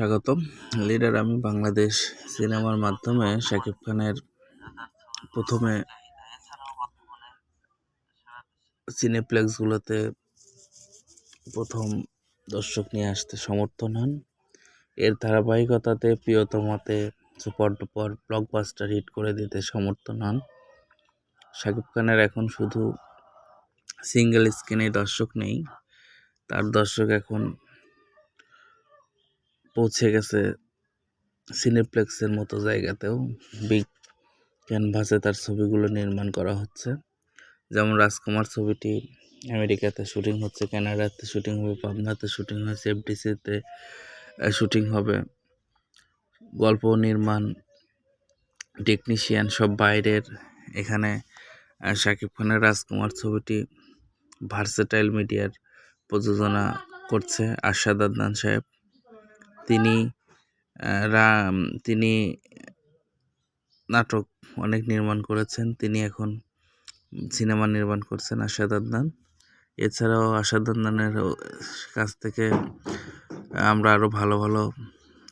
স্বাগতম। লিডার আমি বাংলাদেশ সিনেমার মাধ্যমে শাকিব খানের প্রথমে সিনেপ্লেক্সগুলোতে প্রথম দর্শক নিয়ে আসতে সমর্থন হন। এর ধারাবাহিকতাতে প্রিয়তমাতে সুপার ডুপার ব্লকবাস্টার হিট করে দিতে সমর্থন হন। শাকিব খানের এখন শুধু সিঙ্গেল স্ক্রিনে দর্শক নেই, তার দর্শক এখন পৌঁছে গেছে সিনেপ্লেক্সের মতো জায়গাতেও। বিগ ক্যানভাসে তার ছবিগুলো নির্মাণ করা হচ্ছে। যেমন রাজকুমার ছবিটি আমেরিকাতে শুটিং হচ্ছে, কানাডাতে শুটিং হবে, পাবনাতে শুটিং হয়েছে এফডিসিতে শুটিং হবে। গল্প নির্মাণ, টেকনিশিয়ান সব বাইরের। এখানে শাকিব খানের রাজকুমার ছবিটি ভার্সেটাইল মিডিয়ার প্রযোজনা করছে আরশাদ আদনান সাহেব। তিনি রাম তিনি নাটক অনেক নির্মাণ করেছেন। তিনি এখন সিনেমা নির্মাণ করছেন আশাদ আদনান। এছাড়াও আশাদ আদনানের কাছ থেকে আমরা আরও ভালো ভালো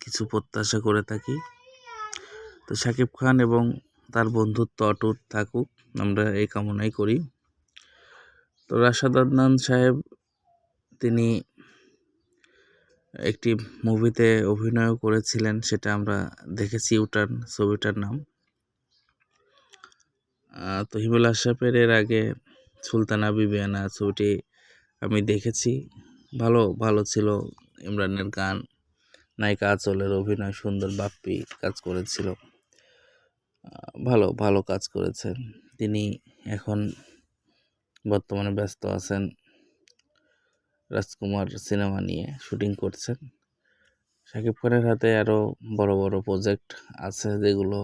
কিছু প্রত্যাশা করে থাকি। তো শাকিব খান এবং তার বন্ধুত্ব অটুট থাকুক, আমরা এই কামনাই করি। তো রাশাদ আদনান সাহেব, তিনি একটি মুভিতে অভিনয় করেছিলেন, সেটা আমরা দেখেছি ইউটার্ন ছবিটার নাম। তো হিমেল আশরাফের এর আগে সুলতানা বিবিয়ানা ছবিটি আমি দেখেছি। ভালো ভালো ছিল ইমরানের গান। নায়িকা আচলের অভিনয় সুন্দর, বাপ্পি কাজ করেছিল। ভালো ভালো কাজ করেছেন। তিনি এখন বর্তমানে ব্যস্ত আছেন। রাজকুমার সিনেমা নিয়ে শুটিং করছেন। শাকিব খানের হাতে আরও বড় বড় প্রজেক্ট আছে যেগুলো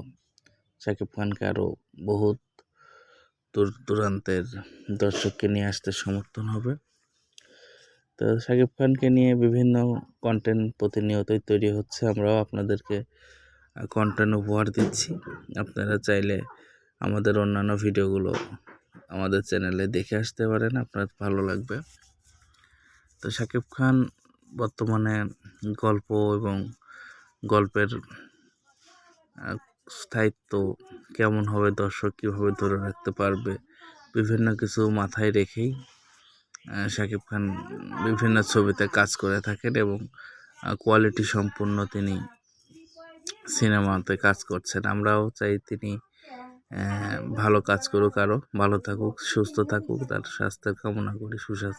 শাকিব খানকে আরও বহুত দূর দূরান্তের দর্শককে নিয়ে আসতে সমর্থন হবে। তো শাকিব খানকে নিয়ে বিভিন্ন কন্টেন্ট প্রতিনিয়তই তৈরি হচ্ছে। আমরাও আপনাদেরকে কন্টেন্ট উপহার দিচ্ছি। আপনারা চাইলে আমাদের অন্যান্য ভিডিওগুলো আমাদের চ্যানেলে দেখে আসতে পারেন। আপনার ভালো লাগবে। তো শাকিব খান বর্তমানে গল্প এবং গল্পের স্থায়িত্ব কেমন হবে, দর্শক কীভাবে ধরে রাখতে পারবে, বিভিন্ন কিছু মাথায় রেখেই শাকিব খান বিভিন্ন ছবিতে কাজ করে থাকেন এবং কোয়ালিটি সম্পূর্ণ তিনি সিনেমাতে কাজ করছেন। আমরাও চাই তিনি ভালো কাজ করুক আরও ভালো থাকুক, সুস্থ থাকুক, তার স্বাস্থ্যের কামনা করি, সুস্বাস্থ্য